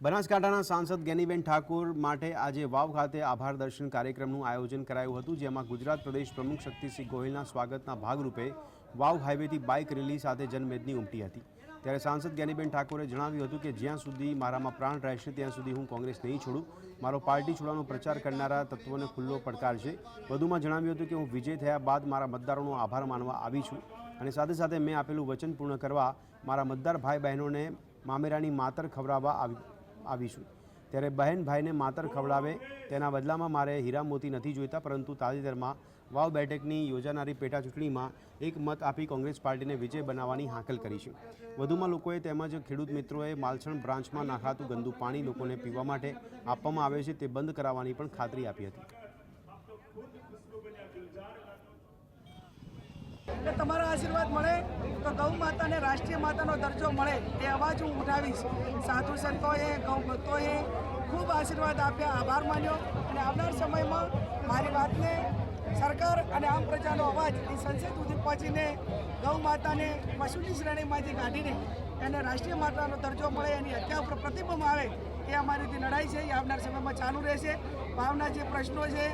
બનાસકાંઠાના સાંસદ ગેનીબેન ઠાકોર માટે આજે વાવ ખાતે આભાર દર્શન કાર્યક્રમનું આયોજન કરાયું હતું, જેમાં ગુજરાત પ્રદેશ પ્રમુખ શક્તિસિંહ ગોહિલના સ્વાગતના ભાગરૂપે વાવ હાઈવેથી બાઇક રેલી સાથે જનમેદની ઉમટી હતી. ત્યારે સાંસદ ગેનીબેન ઠાકોરે જણાવ્યું હતું કે, જ્યાં સુધી મારામાં પ્રાણ રહેશે, ત્યાં સુધી હું કોંગ્રેસ નહીં છોડું. મારો પાર્ટી છોડવાનો પ્રચાર કરનારા તત્વોને ખુલ્લો પડકાર છે વધુમાં જણાવ્યું હતું કે, હું વિજય થયા બાદ મારા મતદારોનો આભાર માનવા આવી છું. અને સાથે સાથે મેં આપેલું વચન પૂર્ણ કરવા મારા મતદાર ભાઈ બહેનોને મામેરાની માતર ખવડાવવા આવી આવીશું. ત્યારે બહેન ભાઈને માતર ખવડાવે, તેના બદલામાં મારે હીરા મોતી નથી જોઈતા, પરંતુ તાજેતરમાં વાવ બેઠકની યોજાનારી પેટા ચૂંટણીમાં એક મત આપી કોંગ્રેસ પાર્ટીને વિજય બનાવવાની હાકલ કરી છે. વધુમાં લોકોએ તેમજ ખેડૂત મિત્રોએ માલછણ બ્રાન્ચમાં નાખાતું ગંદુ પાણી લોકોને પીવા માટે આપવામાં આવે છે, તે બંધ કરાવવાની પણ ખાતરી આપી હતી. તમારા આશીર્વાદ મળે તો ગૌ માતાને રાષ્ટ્રીય માતાનો દરજ્જો મળે તે અવાજ હું ઉઠાવીશ. સાધુ સંતોએ ગૌ ભક્તોએ ખૂબ આશીર્વાદ આપ્યા. આભાર માન્યો અને આવનાર સમયમાં મારી વાતને સરકાર અને આમ પ્રજાનો અવાજ એ સંસદ સુધી પહોંચીને ગૌ માતાને પશુની શ્રેણીમાંથી કાઢીને એને રાષ્ટ્રીય માતાનો દરજ્જો મળે એની હત્યા ઉપર પ્રતિબંધ આવે એ અમારી જે લડાઈ છે. એ આવનાર સમયમાં ચાલુ રહેશે. ભાવના જે પ્રશ્નો છે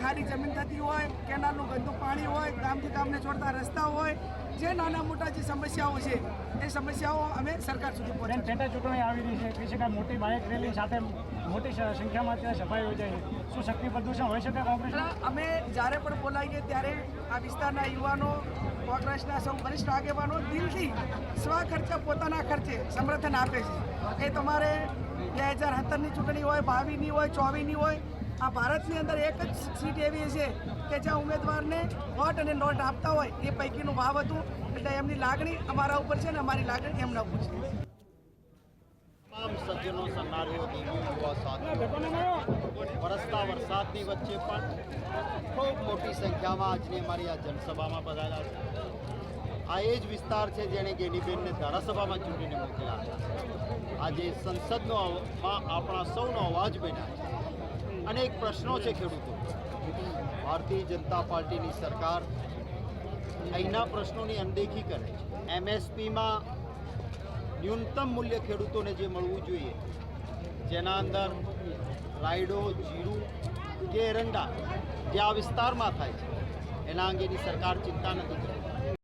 ખાલી જમીન થતી હોય, કેનાલનું ગંદુ પાણી હોય, ગામથી ગામને જોડતા રસ્તા હોય જે નાના મોટા જે સમસ્યાઓ છે એ સમસ્યાઓ અમે સરકાર સુધી પહોંચે પેટા ચૂંટણી આવી રહી છે કહી શકાય મોટી બાઇક રેલી સાથે મોટી સંખ્યામાં ત્યાં સભા યોજાઈ છે. શું શક્તિ પ્રદૂષણ હોઈ શકે કોંગ્રેસ અમે જ્યારે પણ બોલાવીએ ત્યારે આ વિસ્તારના યુવાનો કોંગ્રેસના સૌ વરિષ્ઠ આગેવાનો દિલથી સ્વખર્ચે પોતાના ખર્ચે સમર્થન આપે છે. એ તમારે બે હજાર સત્તરની ચૂંટણી હોય બાવીની હોય ચોવીસની હોય, આ ભારતની અંદર એક જ સીટ એવી છે કે જ્યાં ઉમેદવારને વોટ અને નોટ આપતા હોય એ પૈકીનું ભાવ હતું. એટલે એમની લાગણી અમારા ઉપર છે ને અમારી લાગણી એમના ઉપર છે. તમામ સજ્જનો સન્નારીઓ દેવીઓ યુવા સાથીઓ, વરસતા વરસાદની વચ્ચે પણ ખૂબ મોટી સંખ્યામાં આજની અમારી આ જનસભામાં પધાર્યા છે આ એ જ વિસ્તાર છે જેણે ગેનીબેનને ધારાસભામાં ચૂંટીને મોકલ્યા હતા. આજે સંસદનો આપણા સૌનો અવાજ બન્યા છે. અનેક પ્રશ્નો છે ખેડૂતો. ભારતીય જનતા પાર્ટીની સરકાર અહીંના પ્રશ્નોની અનદેખી કરે છે. એમએસપીમાં ન્યૂનતમ મૂલ્ય ખેડૂતોને જે મળવું જોઈએ, જેના અંદર રાયડો, જીરું કે એરંડા જે આ વિસ્તારમાં થાય છે, એના અંગેની સરકાર ચિંતા નથી કરતી.